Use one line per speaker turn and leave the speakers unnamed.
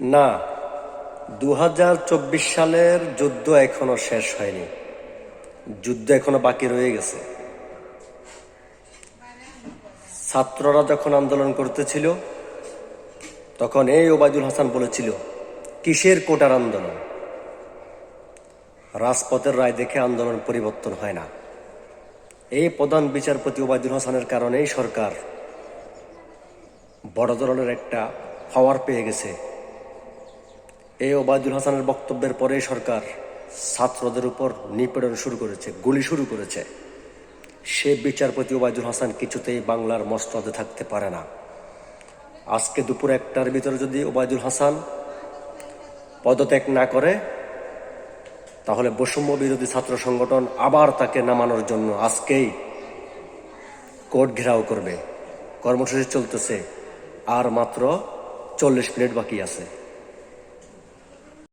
না দু হাজার চব্বিশ সালের যুদ্ধ এখনও শেষ হয়নি। যুদ্ধ এখনও বাকি রয়ে গেছে। ছাত্ররা যখন আন্দোলন করতেছিল, তখন এই ওবায়দুল হাসান বলেছিল, কিসের কোটার আন্দোলন? রাজপথের রায় দেখে আন্দোলন পরিবর্তন হয় না। এই প্রধান বিচারপতি ওবায়দুল হাসানের কারণেই সরকার বড় ধরনের একটা পাওয়ার পেয়ে গেছে। এই ওবায়দুল হাসানের বক্তব্যের পরে সরকার ছাত্রদের উপর নিপীড়ন শুরু করেছে, গুলি শুরু করেছে। সে বিচারপতি ওবায়দুল হাসান কিছুতেই বাংলার মস্তদে থাকতে পারে না। আজকে দুপুর একটার ভিতরে যদি ওবায়দুল হাসান পদত্যাগ না করে, তাহলে বৈষম্য বিরোধী ছাত্র সংগঠন আবার তাকে নামানোর জন্য আজকেই কোর্ট ঘেরাও করবে। কর্মসূচি চলতেছে, আর মাত্র চল্লিশ মিনিট বাকি আছে।